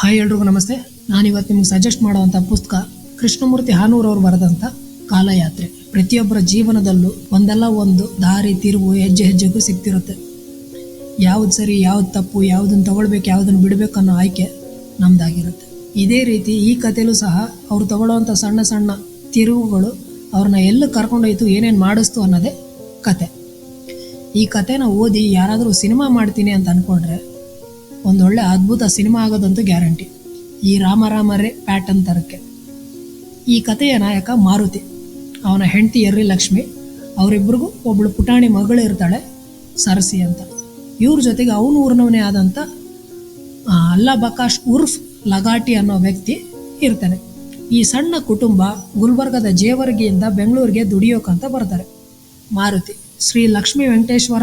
Hi ಎಲ್ರಿಗೂ ನಮಸ್ತೆ. ನಾನು ಇವತ್ತು ನಿಮ್ಗೆ ಸಜೆಸ್ಟ್ ಮಾಡುವಂಥ ಪುಸ್ತಕ ಕೃಷ್ಣಮೂರ್ತಿ ಹಾನೂರ್ ಅವರು ಬರೆದಂಥ ಕಾಲಯಾತ್ರೆ. ಪ್ರತಿಯೊಬ್ಬರ ಜೀವನದಲ್ಲೂ ಒಂದಲ್ಲ ಒಂದು ದಾರಿ, ತಿರುವು, ಹೆಜ್ಜೆ ಹೆಜ್ಜೆಗೂ ಸಿಗ್ತಿರುತ್ತೆ. ಯಾವ್ದು ಸರಿ, ಯಾವ್ದು ತಪ್ಪು ಯಾವುದನ್ನು ತಗೊಳ್ಬೇಕು ಯಾವುದನ್ನು ಬಿಡಬೇಕು ಅನ್ನೋ ಆಯ್ಕೆ ನಮ್ದಾಗಿರುತ್ತೆ. ಇದೇ ರೀತಿ ಈ ಕಥೆಯಲ್ಲೂ ಸಹ ಅವ್ರು ತಗೊಳ್ಳೋವಂಥ ಸಣ್ಣ ಸಣ್ಣ ತಿರುವುಗಳು ಅವ್ರನ್ನ ಎಲ್ಲಿ ಕರ್ಕೊಂಡೋಯ್ತು ಏನೇನು ಮಾಡಿಸ್ತು ಅನ್ನೋದೇ ಕತೆ. ಈ ಕಥೆನ ಓದಿ ಯಾರಾದರೂ ಸಿನಿಮಾ ಮಾಡ್ತೀನಿ ಅಂತ ಅಂದ್ಕೊಂಡ್ರೆ ಒಂದೊಳ್ಳೆ ಅದ್ಭುತ ಸಿನಿಮಾ ಆಗೋದಂತೂ ಗ್ಯಾರಂಟಿ. ಈ ರಾಮರಾಮರೇ ಪ್ಯಾಟರ್ನ್ ತರಕ್ಕೆ. ಈ ಕಥೆಯ ನಾಯಕ ಮಾರುತಿ. ಅವನ ಹೆಂಡತಿ ಎರ್ರಿ ಲಕ್ಷ್ಮಿ. ಅವರಿಬ್ಬರಿಗೂ ಒಬ್ಬಳು ಪುಟಾಣಿ ಮಗಳು ಇರ್ತಾಳೆ, ಸರಸಿ ಅಂತ. ಇವ್ರ ಜೊತೆಗೆ ಅವನ ಊರಿನವನೇ ಆದಂಥ ಅಲ್ಲ ಬಕಾಶ್ ಉರ್ಫ್ ಲಗಾಟಿ ಅನ್ನೋ ವ್ಯಕ್ತಿ ಇರ್ತಾನೆ. ಈ ಸಣ್ಣ ಕುಟುಂಬ ಗುಲ್ಬರ್ಗದ ಜೇವರ್ಗಿಯಿಂದ ಬೆಂಗಳೂರಿಗೆ ದುಡಿಯೋಕಂತ ಬರ್ತಾರೆ. Maruti, Shri Lakshmi Venkateshwara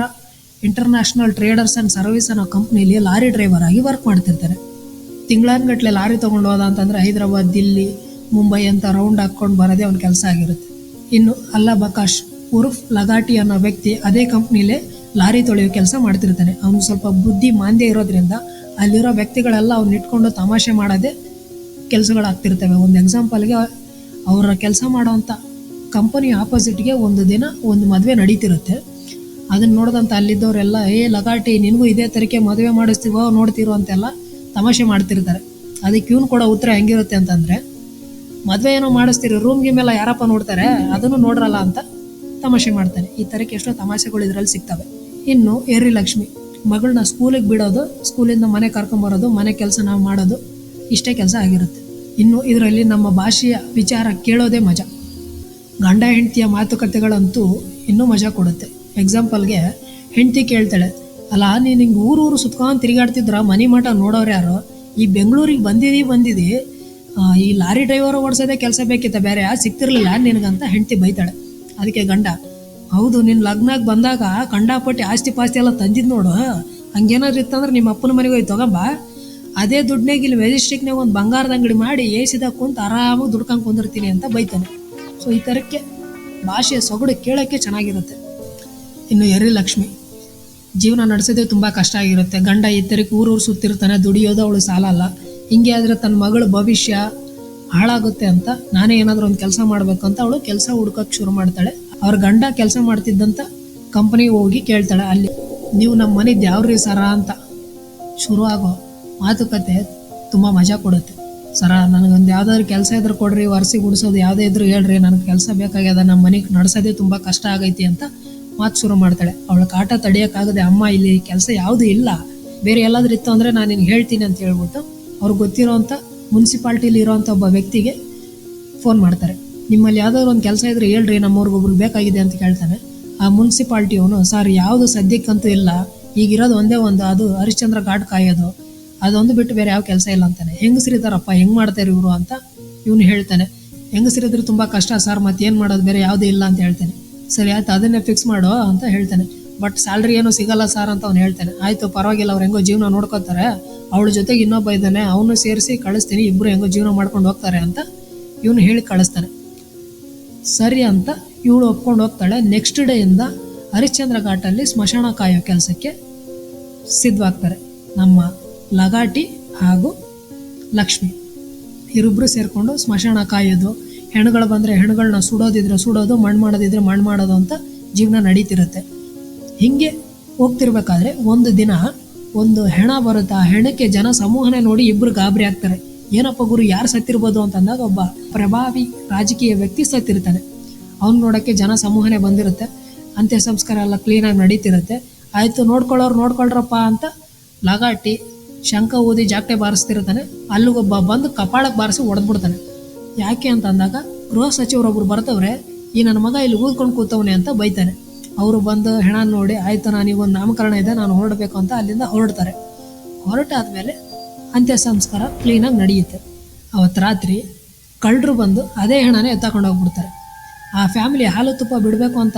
international traders and service ಅನ್ನೋ ಕಂಪ್ನಿಲಿ ಲಾರಿ ಡ್ರೈವರ್ ಆಗಿ ವರ್ಕ್ ಮಾಡ್ತಿರ್ತಾರೆ. ತಿಂಗಳಾನ್ಗಟ್ಲೆ ಲಾರಿ ತೊಗೊಂಡು ಹೋದ ಅಂತಂದರೆ ಹೈದರಾಬಾದ್, ದಿಲ್ಲಿ, ಮುಂಬೈ ಅಂತ ರೌಂಡ್ ಹಾಕ್ಕೊಂಡು ಬರೋದೇ ಅವ್ನ ಕೆಲಸ ಆಗಿರುತ್ತೆ. ಇನ್ನು ಅಲ್ಲಾ ಬಕಾಶ್, ಉರ್ಫ್ ಲಗಾಟಿ ಅನ್ನೋ ವ್ಯಕ್ತಿ ಅದೇ ಕಂಪ್ನಿಲೇ ಲಾರಿ ತೊಳೆಯೋ ಕೆಲಸ ಮಾಡ್ತಿರ್ತಾನೆ. ಅವನು ಸ್ವಲ್ಪ ಬುದ್ಧಿ ಮಾಂದ್ಯ ಇರೋದ್ರಿಂದ ಅಲ್ಲಿರೋ ವ್ಯಕ್ತಿಗಳೆಲ್ಲ ಅವ್ನ ಇಟ್ಕೊಂಡು ತಮಾಷೆ ಮಾಡೋದೇ ಕೆಲಸಗಳಾಗ್ತಿರ್ತವೆ. ಒಂದು ಎಕ್ಸಾಂಪಲ್ಗೆ ಅವರ ಕೆಲಸ ಮಾಡೋವಂಥ ಕಂಪನಿ ಆಪೋಸಿಟ್ಗೆ ಒಂದು ದಿನ ಒಂದು ಮದುವೆ ನಡೀತಿರುತ್ತೆ. ಅದನ್ನ ನೋಡಿದಂಥ ಅಲ್ಲಿದ್ದವರೆಲ್ಲ, ಏ, ಲಗಾಟಿ, ನಿನಗೂ ಇದೇ ತರಕೆ ಮದುವೆ ಮಾಡಿಸ್ತೀವೋ ನೋಡ್ತಿರೋ ಅಂತೆಲ್ಲ ತಮಾಷೆ ಮಾಡ್ತಿರ್ತಾರೆ. ಅದಕ್ಕೆ ಇವ್ನು ಕೂಡ ಉತ್ತರ ಹೆಂಗಿರುತ್ತೆ ಅಂತಂದರೆ, ಮದುವೆ ಏನೋ ಮಾಡಿಸ್ತೀರಿ ರೂಮ್ ಗಿಮ್ ಯಾರಪ್ಪ ನೋಡ್ತಾರೆ, ಅದನ್ನು ನೋಡ್ರಲ್ಲ ಅಂತ ತಮಾಷೆ ಮಾಡ್ತಾನೆ. ಈ ತರಕೆ ಎಷ್ಟೋ ತಮಾಷೆಗಳು ಇದರಲ್ಲಿ ಸಿಗ್ತವೆ. ಇನ್ನು ಏರಿ ಲಕ್ಷ್ಮಿ, ಮಗಳನ್ನ ಸ್ಕೂಲಿಗೆ ಬಿಡೋದು ಸ್ಕೂಲಿಂದ ಮನೆ ಕರ್ಕೊಂಬರೋದು ಮನೆ ಕೆಲಸ ನಾವು ಮಾಡೋದು, ಇಷ್ಟೇ ಕೆಲಸ ಆಗಿರುತ್ತೆ. ಇನ್ನು ಇದರಲ್ಲಿ ನಮ್ಮ ಭಾಷೆಯ ವಿಚಾರ ಕೇಳೋದೇ ಮಜಾ. ಗಂಡ ಹೆಂಡತಿಯ ಮಾತುಕತೆಗಳಂತೂ ಇನ್ನೂ ಮಜಾ ಕೊಡುತ್ತೆ. ಎಕ್ಸಾಂಪಲ್ಗೆ ಹೆಂಡತಿ ಕೇಳ್ತಾಳೆ ಅಲ್ಲ ನೀನು ಹಿಂಗೆ ಊರು ಸುತ್ಕೊಂಡು ತಿರುಗಾಡ್ತಿದ್ರ, ಮನೆ ಮಠ ನೋಡೋರು ಯಾರು? ಈ ಬೆಂಗಳೂರಿಗೆ ಬಂದಿದ್ದೀ ಬಂದಿದ್ದಿ ಈ ಲಾರಿ ಡ್ರೈವರ್ ಓಡಿಸೋದೇ ಕೆಲಸ ಬೇಕಿತ್ತ, ಬೇರೆ ಯಾರು ನಿನಗಂತ ಹೆಂಡತಿ ಬೈತಾಳೆ. ಅದಕ್ಕೆ ಗಂಡ, ಹೌದು ನಿನ್ನ ಲಗ್ನಾಗ ಬಂದಾಗ ಕಂಡಾಪಟ್ಟಿ ಆಸ್ತಿ ಪಾಸ್ತಿ ಎಲ್ಲ ತಂದಿದ್ದು ನೋಡು. ಹಂಗೇನಾದ್ರು ಇತ್ತಂದ್ರೆ ನಿಮ್ಮ ಅಪ್ಪನ ಮನೆಗೆ ಹೋಗಿ ತಗೊಂಬ ಅದೇ ದುಡ್ನಾಗ ಇಲ್ಲಿ ಮೆಜೆಸ್ಟಿಕ್ನಾಗ ಒಂದು ಬಂಗಾರದ ಅಂಗಡಿ ಮಾಡಿ ಏಸಿದಾಗ ಕುಂತು ಆರಾಮಾಗಿ ದುಡ್ಕೊಂಡು ಕುಂದಿರ್ತೀನಿ ಅಂತ ಬೈತಾನೆ. ಸೊ ಈ ಥರಕ್ಕೆ ಭಾಷೆಯ ಸೊಗಡು ಕೇಳೋಕ್ಕೆ ಚೆನ್ನಾಗಿರುತ್ತೆ. ಇನ್ನು ಎರಿಲಕ್ಷ್ಮಿ ಜೀವನ ನಡೆಸೋದೇ ತುಂಬ ಕಷ್ಟ ಆಗಿರುತ್ತೆ. ಗಂಡ ಇದ್ದರಿಗೆ ಊರೂರು ಸುತ್ತಿರ್ತಾನೆ, ದುಡಿಯೋದು ಅವಳು ಸಾಲಲ್ಲ ಹಿಂಗೆ ಆದರೆ ತನ್ನ ಮಗಳ ಭವಿಷ್ಯ ಹಾಳಾಗುತ್ತೆ ಅಂತ ನಾನೇ ಏನಾದರೂ ಒಂದು ಕೆಲಸ ಮಾಡಬೇಕು ಅಂತ ಅವಳು ಕೆಲಸ ಹುಡ್ಕೋಕೆ ಶುರು ಮಾಡ್ತಾಳೆ. ಅವ್ರ ಗಂಡ ಕೆಲಸ ಮಾಡ್ತಿದ್ದಂತ ಕಂಪನಿಗೆ ಹೋಗಿ ಕೇಳ್ತಾಳೆ, ಅಲ್ಲಿ ನೀವು ನಮ್ಮ ಮನೆದು ಯಾವ್ರಿ ಸರ ಅಂತ. ಶುರು ಆಗೋ ಮಾತುಕತೆ ತುಂಬ ಮಜಾ ಕೊಡುತ್ತೆ. ಸರ, ನನಗೊಂದು ಯಾವ್ದಾದ್ರು ಕೆಲಸ ಇದ್ರೆ ಕೊಡ್ರಿ ವರ್ಷಿ ಗುಡಿಸೋದು ಯಾವುದೇ ಇದ್ರು ಹೇಳ್ರಿ, ನನಗೆ ಕೆಲಸ ಬೇಕಾಗ್ಯದ ನಮ್ಮ ಮನೆಗೆ ನಡೆಸೋದೇ ತುಂಬ ಕಷ್ಟ ಆಗೈತಿ ಅಂತ ಮಾತು ಶುರು ಮಾಡ್ತಾಳೆ. ಅವಳ ಕಾಟ ತಡೆಯೋಕ್ಕಾಗದೆ ಅಮ್ಮ ಇಲ್ಲಿ ಕೆಲಸ ಯಾವುದು ಇಲ್ಲ. ಬೇರೆ ಎಲ್ಲಾದ್ರೂ ಇತ್ತು ಅಂದರೆ ನಾನು ನಿನ್ಗೆ ಹೇಳ್ತೀನಿ ಅಂತ ಹೇಳ್ಬಿಟ್ಟು ಅವ್ರಿಗೆ ಗೊತ್ತಿರೋವಂಥ ಮುನ್ಸಿಪಾಲ್ಟಿಲಿ ಇರೋವಂಥ ಒಬ್ಬ ವ್ಯಕ್ತಿಗೆ ಫೋನ್ ಮಾಡ್ತಾರೆ. ನಿಮ್ಮಲ್ಲಿ ಯಾವ್ದಾದ್ರು ಒಂದು ಕೆಲಸ ಇದ್ರೆ ಹೇಳ್ರಿ ನಮ್ಮವ್ರಿಗೊಬ್ರಿಗೆ ಬೇಕಾಗಿದೆ ಅಂತ ಕೇಳ್ತಾನೆ. ಆ ಮುನ್ಸಿಪಾಲ್ಟಿಯವನು, ಸರ್, ಯಾವುದು ಸದ್ಯಕ್ಕಂತೂ ಇಲ್ಲ. ಈಗಿರೋದು ಒಂದೇ ಒಂದು, ಅದು ಹರಿಶ್ಚಂದ್ರ ಘಾಟ್ ಕಾಯೋದು. ಅದೊಂದು ಬಿಟ್ಟು ಬೇರೆ ಯಾವ ಕೆಲಸ ಇಲ್ಲ ಅಂತಾನೆ. ಹೆಂಗಸರಿದಾರಪ್ಪ, ಹೆಂಗ್ ಮಾಡ್ತಾರೆ ಇವರು? ಅಂತ ಇವನು ಹೇಳ್ತಾನೆ. ಹೆಂಗಸರಿದ್ರೆ ತುಂಬ ಕಷ್ಟ, ಸರ್, ಮತ್ತೇನು ಮಾಡೋದು? ಬೇರೆ ಯಾವುದೂ ಇಲ್ಲ ಅಂತ ಹೇಳ್ತಾನೆ. ಸರಿ ಆಯ್ತು, ಅದನ್ನೇ ಫಿಕ್ಸ್ ಮಾಡೋ ಅಂತ ಹೇಳ್ತಾನೆ. ಬಟ್ ಸ್ಯಾಲ್ರಿ ಏನೂ ಸಿಗಲ್ಲ ಸರ್ ಅಂತ ಅವ್ನು ಹೇಳ್ತಾನೆ. ಆಯ್ತು, ಪರವಾಗಿಲ್ಲ, ಅವ್ರು ಹೆಂಗೋ ಜೀವನ ನೋಡ್ಕೋತಾರೆ. ಅವಳ ಜೊತೆಗೆ ಇನ್ನೊಬ್ಬ ಇದ್ದಾನೆ, ಅವನು ಸೇರಿಸಿ ಕಳಿಸ್ತೀನಿ ಇಬ್ಬರು ಹೆಂಗೋ ಜೀವನ ಮಾಡ್ಕೊಂಡು ಹೋಗ್ತಾರೆ ಅಂತ ಇವನು ಹೇಳಿ ಕಳಿಸ್ತಾನೆ. ಸರಿ ಅಂತ ಇವಳು ಒಪ್ಕೊಂಡು ಹೋಗ್ತಾಳೆ. ನೆಕ್ಸ್ಟ್ ಡೇಯಿಂದ ಹರಿಶ್ಚಂದ್ರ ಘಾಟಲ್ಲಿ ಸ್ಮಶಾನ ಕಾಯೋ ಕೆಲಸಕ್ಕೆ ಸಿದ್ಧವಾಗ್ತಾರೆ. ನಮ್ಮ ಲಗಾಟಿ ಹಾಗೂ ಲಕ್ಷ್ಮಿ ಇವರಿಬ್ಬರು ಸೇರಿಕೊಂಡು ಸ್ಮಶಾನ ಕಾಯೋದು. ಹೆಣಗಳು ಬಂದರೆ ಹೆಣ್ಗಳನ್ನ ಸುಡೋದಿದ್ರೆ ಸುಡೋದು, ಮಣ್ಣು ಮಾಡೋದಿದ್ರೆ ಮಣ್ಣು ಮಾಡೋದು ಅಂತ ಜೀವನ ನಡೀತಿರುತ್ತೆ. ಹೀಗೆ ಹೋಗ್ತಿರ್ಬೇಕಾದ್ರೆ ಒಂದು ದಿನ ಒಂದು ಹೆಣ ಬರುತ್ತೆ ಆ ಹೆಣಕ್ಕೆ ಜನ ಸಮೂಹನೇ ನೋಡಿ ಇಬ್ಬರು ಗಾಬರಿ ಆಗ್ತಾರೆ. ಏನಪ್ಪ ಗುರು, ಯಾರು ಸತ್ತಿರ್ಬೋದು ಅಂತಂದಾಗ ಒಬ್ಬ ಪ್ರಭಾವಿ ರಾಜಕೀಯ ವ್ಯಕ್ತಿ ಸತ್ತಿರ್ತಾನೆ. ಅವ್ನು ನೋಡೋಕ್ಕೆ ಜನ ಸಮೂಹನೇ ಬಂದಿರುತ್ತೆ. ಅಂತ್ಯ ಸಂಸ್ಕಾರ ಎಲ್ಲ ಕ್ಲೀನಾಗಿ ನಡೀತಿರುತ್ತೆ. ಆಯಿತು, ನೋಡ್ಕೊಳ್ಳೋರು ನೋಡ್ಕೊಳ್ರಪ್ಪ ಅಂತ ಲಗಾಟಿ ಶಂಕ ಊದಿ ಜಾಕ್ಟೆ ಬಾರಿಸ್ತಿರ್ತಾನೆ. ಅಲ್ಲಿಗೊಬ್ಬ ಬಂದು ಕಪಾಳಕ್ಕೆ ಬಾರಿಸಿ ಹೊಡೆದ್ಬಿಡ್ತಾನೆ ಯಾಕೆ ಅಂತ ಅಂದಾಗ ಗೃಹ ಸಚಿವರೊಬ್ರು ಬರ್ತವ್ರೆ, ಈ ನನ್ನ ಮಗ ಇಲ್ಲಿ ಊದ್ಕೊಂಡು ಕೂತವನೆ ಅಂತ ಬೈತಾನೆ ಅವರು ಬಂದು ಹೆಣ ನೋಡಿ, ಆಯ್ತು ನಾನು ಒಂದು ನಾಮಕರಣ ಇದೆ, ನಾನು ಹೊರಡಬೇಕು ಅಂತ ಅಲ್ಲಿಂದ ಹೊರಡ್ತಾರೆ. ಹೊರಟಾದ್ಮೇಲೆ ಅಂತ್ಯ ಸಂಸ್ಕಾರ ಕ್ಲೀನಾಗಿ ನಡೆಯುತ್ತೆ. ಅವತ್ತು ರಾತ್ರಿ ಕಳ್ಳರು ಬಂದು ಅದೇ ಹೆಣನೇ ಎತ್ತಾಕೊಂಡು ಹೋಗ್ಬಿಡ್ತಾರೆ. ಆ ಫ್ಯಾಮಿಲಿ ಹಾಲು ತುಪ್ಪ ಬಿಡಬೇಕು ಅಂತ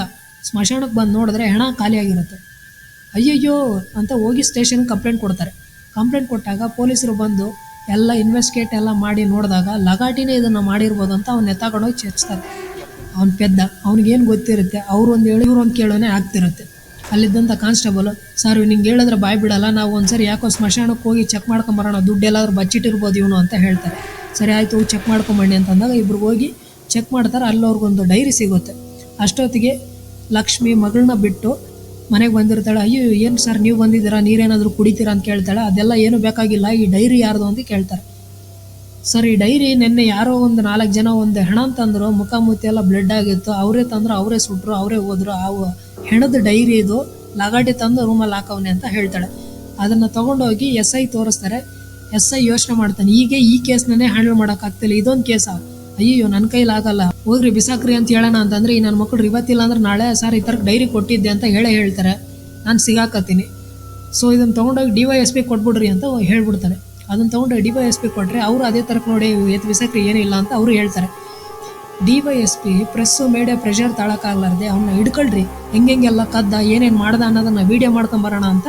ಸ್ಮಶಾನಕ್ಕೆ ಬಂದು ನೋಡಿದ್ರೆ ಹೆಣ ಖಾಲಿಯಾಗಿರುತ್ತೆ. ಅಯ್ಯಯ್ಯೋ ಅಂತ ಹೋಗಿ ಸ್ಟೇಷನ್ಗೆ ಕಂಪ್ಲೇಂಟ್ ಕೊಡ್ತಾರೆ. ಕಂಪ್ಲೇಂಟ್ ಕೊಟ್ಟಾಗ ಪೊಲೀಸರು ಬಂದು ಎಲ್ಲ ಇನ್ವೆಸ್ಟಿಗೇಟ್ ಎಲ್ಲ ಮಾಡಿ ನೋಡಿದಾಗ ಲಗಾಟಿನೇ ಇದನ್ನು ಮಾಡಿರ್ಬೋದು ಅಂತ ಅವ್ನ ಎತ್ತಾಕೊಂಡೋಗಿ ಚರ್ಚ್ತಾರೆ ಅವ್ನು ಪೆದ್ದ, ಅವ್ನಿಗೇನು ಗೊತ್ತಿರುತ್ತೆ? ಅವ್ರು ಒಂದು ಹೇಳಿ, ಇವ್ರು ಒಂದು ಕೇಳೋನೆ ಆಗ್ತಿರುತ್ತೆ. ಅಲ್ಲಿದ್ದಂಥ ಕಾನ್ಸ್ಟೇಬಲ್, ಸರ್, ನಿಂಗೆ ಹೇಳಿದ್ರೆ ಬಾಯ್ ಬಿಡಲ್ಲ, ನಾವು ಒಂದ್ಸರಿ ಯಾಕೋ ಸ್ಮಶಾನಕ್ಕೆ ಹೋಗಿ ಚೆಕ್ ಮಾಡ್ಕೊಂಬರೋಣ ದುಡ್ಡು ಎಲ್ಲಾದರೂ ಬಚ್ಚಿಟ್ಟಿರ್ಬೋದು ಇವನು ಅಂತ ಹೇಳ್ತಾರೆ. ಸರಿ, ಆಯಿತು, ಚೆಕ್ ಮಾಡ್ಕೊಂಬಣ್ಣಿ ಅಂತಂದಾಗ ಇಬ್ರು ಹೋಗಿ ಚೆಕ್ ಮಾಡ್ತಾರೆ ಅಲ್ಲಿ ಅವ್ರಿಗೊಂದು ಡೈರಿ ಸಿಗುತ್ತೆ. ಅಷ್ಟೊತ್ತಿಗೆ ಲಕ್ಷ್ಮಿ ಮಗಳನ್ನ ಬಿಟ್ಟು ಮನೆಗೆ ಬಂದಿರ್ತಾಳೆ, ಅಯ್ಯೋ, ಏನು ಸರ್ ನೀವು ಬಂದಿದ್ದೀರಾ? ನೀರೇನಾದರೂ ಕುಡಿತೀರಾ? ಅಂತ ಕೇಳ್ತಾಳೆ. ಅದೆಲ್ಲ ಏನು ಬೇಕಾಗಿಲ್ಲ, ಈ ಡೈರಿ ಯಾರ್ದು ಅಂತ ಕೇಳ್ತಾರೆ. ಸರ್, ಈ ಡೈರಿ ನಿನ್ನೆ ಯಾರೋ ಒಂದು ನಾಲ್ಕು ಜನ ಒಂದು ಹೆಣ ತಂದರು, ಮುಖ ಮುತ್ತಿ ಎಲ್ಲ ಬ್ಲಡ್ ಆಗಿತ್ತು. ಅವರೇ ತಂದರು, ಅವರೇ ಸುಟ್ಟರು ಅವರೇ ಹೋದರು. ಆ ಹೆಣದ ಡೈರಿ ಇದು. ಲಗಾಟಿ ತಂದು ರೂಮಲ್ಲಿ ಹಾಕವನೆ ಅಂತ ಹೇಳ್ತಾಳೆ. ಅದನ್ನು ತಗೊಂಡೋಗಿ ಎಸ್ ಐ ತೋರಿಸ್ತಾರೆ. ಎಸ್ ಐ ಯೋಚನೆ ಮಾಡ್ತಾನೆ. ಹೀಗೆ ಈ ಕೇಸ್ನೇ ಹ್ಯಾಂಡಲ್ ಮಾಡೋಕ್ಕಾಗ್ತಿಲ್ಲ ಇದೊಂದು ಕೇಸ ಅಯ್ಯೋ ನನ್ನ ಕೈಲಿ ಆಗಲ್ಲ. ಹೋಗ್ರಿ, ಬಿಸಾಕ್ರಿ ಅಂತ ಹೇಳೋಣ ಅಂತಂದ್ರೆ, ಈ ನನ್ನ ಮಕ್ಕಳು ಇವತ್ತಿಲ್ಲ ಅಂದ್ರೆ ನಾಳೆ ಸರ್ ಈ ಥರ ಡೈರಿ ಕೊಟ್ಟಿದ್ದೆ ಅಂತ ಹೇಳೇ ಹೇಳ್ತಾರೆ. ನಾನು ಸಿಗಾಕತ್ತೀನಿ. ಸೊ ಇದನ್ನು ತೊಗೊಂಡೋಗಿ ಡಿ ವೈ ಎಸ್ ಪಿ ಕೊಟ್ಬಿಡ್ರಿ ಅಂತ ಹೇಳ್ಬಿಡ್ತಾರೆ. ಅದನ್ನು ತೊಗೊಂಡು ಡಿ ವೈ ಎಸ್ ಪಿ ಕೊಟ್ಟರೆ ಅವರು ಅದೇ ಥರಕ್ಕೆ ನೋಡಿ ಎತ್ತು ಬಿಸಾಕ್ರಿ ಏನಿಲ್ಲ ಅಂತ ಅವರು ಹೇಳ್ತಾರೆ. D Y S P press ಮೇಡೆ pressure ತಾಳಕ್ಕಾಗಲಾರ್ದೆ ಅವನ್ನ ಹಿಡ್ಕೊಳ್ರಿ. ಹೆಂಗೆಲ್ಲ ಕದ್ದ, ಏನೇನು ಮಾಡ್ದ ಅನ್ನೋದನ್ನು ವೀಡಿಯೋ ಮಾಡ್ಕೊಂಬರೋಣ ಅಂತ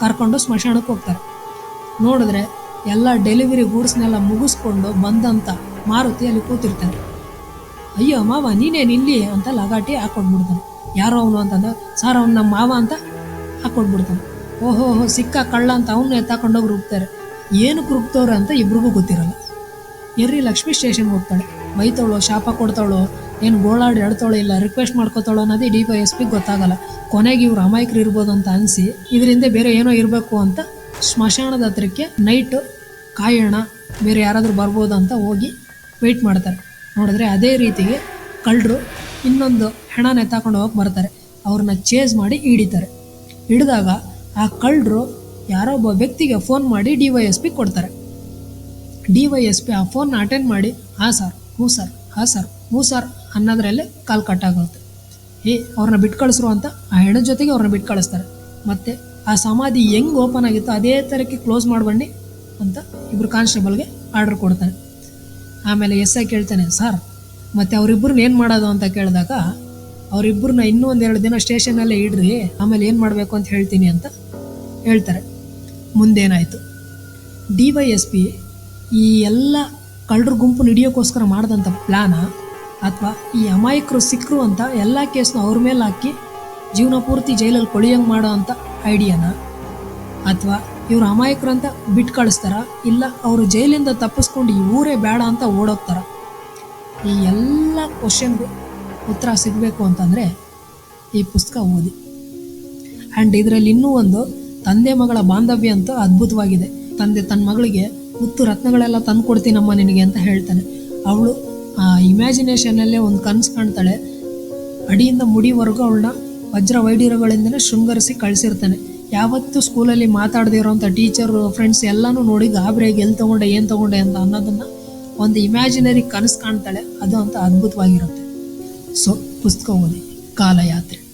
ಕರ್ಕೊಂಡು ಸ್ಮಶಾನಕ್ಕೆ ಹೋಗ್ತಾರೆ. ನೋಡಿದ್ರೆ ಎಲ್ಲ ಡೆಲಿವರಿ ಗೂಡ್ಸ್ನೆಲ್ಲ ಮುಗಿಸ್ಕೊಂಡು ಬಂದಂತ ಮಾರುತಿ ಅಲ್ಲಿ ಕೂತಿರ್ತಾನೆ. ಅಯ್ಯೋ, ಮಾವ ನೀನೇನು ಇಲ್ಲಿ ಅಂತ ಲಗಾಟಿ ಹಾಕ್ಕೊಟ್ಬಿಡ್ತಾನೆ ಯಾರೋ ಅವನು? ಅಂತಂದ ಸಾರ್, ಅವ್ನು ನಮ್ಮ ಮಾವ ಅಂತ ಹಾಕ್ಕೊಟ್ಬಿಡ್ತಾನೆ ಓಹೋ ಹೋ ಸಿಕ್ಕ ಕಳ್ಳ ಅಂತ ಅವನ್ನ ಎತ್ತಾಕೊಂಡೋಗಿ ರುಬ್ತಾರೆ. ಏನಕ್ಕೆ ರುಬ್ತವ್ರೆ ಅಂತ ಇಬ್ರಿಗೂ ಗೊತ್ತಿರಲ್ಲ. ಎರ್ರಿ ಲಕ್ಷ್ಮಿ ಸ್ಟೇಷನ್ಗೆ ಹೋಗ್ತಾಳೆ. ಬೈತಾಳೋ ಶಾಪ ಕೊಡ್ತಾಳೋ, ಏನು ಗೋಳಾಡಿ ಎಡ್ತಾಳೋ ಇಲ್ಲ, ರಿಕ್ವೆಸ್ಟ್ ಮಾಡ್ಕೋತಾಳೋ ಅನ್ನೋದೇ ಡಿ ವೈ ಎಸ್ ಪಿಗೆ ಗೊತ್ತಾಗಲ್ಲ. ಕೊನೆಗೆ ಇವ್ರು ಅಮಾಯಕರು ಇರ್ಬೋದು ಅಂತ ಅನಿಸಿ, ಇದರಿಂದ ಬೇರೆ ಏನೋ ಇರಬೇಕು ಅಂತ ಸ್ಮಶಾನದ ಹತ್ರಕ್ಕೆ ನೈಟು ಕಾಯೋಣ, ಬೇರೆ ಯಾರಾದರೂ ಬರ್ಬೋದು ಅಂತ ಹೋಗಿ ವೆಯ್ಟ್ ಮಾಡ್ತಾರೆ. ನೋಡಿದ್ರೆ ಅದೇ ರೀತಿಗೆ ಕಳ್ಳರು ಇನ್ನೊಂದು ಹೆಣನ ಎತ್ತಾಕೊಂಡು ಹೋಗಿ ಬರ್ತಾರೆ. ಅವ್ರನ್ನ ಚೇಸ್ ಮಾಡಿ ಹಿಡಿತಾರೆ. ಹಿಡಿದಾಗ ಆ ಕಳ್ಳರು ಯಾರೋ ಒಬ್ಬ ವ್ಯಕ್ತಿಗೆ ಫೋನ್ ಮಾಡಿ ಡಿ ವೈ ಎಸ್ ಪಿ ಕೊಡ್ತಾರೆ. ಡಿ ವೈ ಎಸ್ ಪಿ ಆ ಫೋನ್ನ ಅಟೆಂಡ್ ಮಾಡಿ, ಹಾಂ ಸರ್ ಹ್ಞೂ ಸರ್ ಹಾಂ ಸರ್ ಹ್ಞೂ ಸರ್ ಅನ್ನೋದ್ರಲ್ಲೇ ಕಾಲು ಕಟ್ಟಾಗುತ್ತೆ ಏ, ಅವ್ರನ್ನ ಬಿಟ್ಟು ಕಳಿಸ್ರು ಅಂತ ಆ ಹೆಣ್ಣ ಜೊತೆಗೆ ಅವ್ರನ್ನ ಬಿಟ್ಟು ಕಳಿಸ್ತಾರೆ ಮತ್ತು ಆ ಸಮಾಧಿ ಹೆಂಗೆ ಓಪನ್ ಆಗಿತ್ತು ಅದೇ ಥರಕ್ಕೆ ಕ್ಲೋಸ್ ಮಾಡ್ಬಂಡಿ ಅಂತ ಇಬ್ಬರು ಕಾನ್ಸ್ಟೇಬಲ್ಗೆ ಆರ್ಡರ್ ಕೊಡ್ತಾನೆ ಆಮೇಲೆ ಎಸ್ ಐ ಕೇಳ್ತಾನೆ, ಸರ್, ಮತ್ತು ಅವರಿಬ್ಬರನ್ನ ಏನು ಮಾಡೋದು? ಅಂತ ಕೇಳಿದಾಗ, ಅವರಿಬ್ಬರನ್ನ ಇನ್ನೂ ಒಂದೆರಡು ದಿನ ಸ್ಟೇಷನಲ್ಲೇ ಇಡ್ರಿ, ಆಮೇಲೆ ಏನು ಮಾಡಬೇಕು ಅಂತ ಹೇಳ್ತೀನಿ ಅಂತ ಹೇಳ್ತಾರೆ. ಮುಂದೇನಾಯಿತು? ಡಿ ವೈ ಎಸ್ ಪಿ ಈ ಎಲ್ಲ ಕಳ್ಳರು ಗುಂಪು ಹಿಡಿಯೋಕ್ಕೋಸ್ಕರ ಮಾಡಿದಂಥ ಪ್ಲ್ಯಾನ ಅಥವಾ ಈ ಅಮಾಯಕರು ಸಿಕ್ಕರು ಅಂತ ಎಲ್ಲ ಕೇಸ್ನ ಅವ್ರ ಮೇಲೆ ಹಾಕಿ ಜೀವನ ಪೂರ್ತಿ ಜೈಲಲ್ಲಿ ಕೊಳಿಯಂಗೆ ಮಾಡೋ ಅಂಥ ಐಡಿಯಾನ ಅಥವಾ ಇವ್ರು ಅಮಾಯಕರು ಅಂತ ಬಿಟ್ಟು ಕಳಿಸ್ತಾರ, ಇಲ್ಲ ಅವರು ಜೈಲಿಂದ ತಪ್ಪಿಸ್ಕೊಂಡು ಈ ಊರೇ ಬೇಡ ಅಂತ ಓಡೋಗ್ತಾರ. ಈ ಎಲ್ಲ ಕ್ವಶನ್ಗೂ ಉತ್ತರ ಸಿಗಬೇಕು ಅಂತಂದರೆ ಈ ಪುಸ್ತಕ ಓದಿ. ಆ್ಯಂಡ್ ಇದರಲ್ಲಿ ಇನ್ನೂ ಒಂದು, ತಂದೆ ಮಗಳ ಬಾಂಧವ್ಯ ಅಂತೂ ಅದ್ಭುತವಾಗಿದೆ. ತಂದೆ ತನ್ನ ಮಗಳಿಗೆ, ಮುತ್ತು ರತ್ನಗಳೆಲ್ಲ ತಂದು ಕೊಡ್ತೀನಮ್ಮ ನಿನಗೆ ಅಂತ ಹೇಳ್ತಾನೆ. ಅವಳು ಆ ಇಮ್ಯಾಜಿನೇಷನಲ್ಲೇ ಒಂದು ಕನಸು ಕಾಣ್ತಾಳೆ. ಅಡಿಯಿಂದ ಮುಡಿವರೆಗೂ ಅವಳನ್ನ ವಜ್ರ ವೈಡಿರಗಳಿಂದನೇ ಶೃಂಗರಿಸಿ ಕಳಿಸಿರ್ತಾನೆ. ಯಾವತ್ತೂ ಸ್ಕೂಲಲ್ಲಿ ಮಾತಾಡದೇ ಇರೋವಂಥ ಟೀಚರು ಫ್ರೆಂಡ್ಸ್ ಎಲ್ಲನೂ ನೋಡಿ ಗಾಬರಿಯಾಗಿ ಎಲ್ಲಿ ತೊಗೊಂಡೆ, ಏನು ತೊಗೊಂಡೆ? ಅಂತ ಅನ್ನೋದನ್ನು ಒಂದು ಇಮ್ಯಾಜಿನರಿ ಕನಸು ಕಾಣ್ತಾಳೆ. ಅದು ಅಂತ ಅದ್ಭುತವಾಗಿರುತ್ತೆ. ಸೊ, ಪುಸ್ತಕ ಓದಿ, ಕಾಲಯಾತ್ರೆ.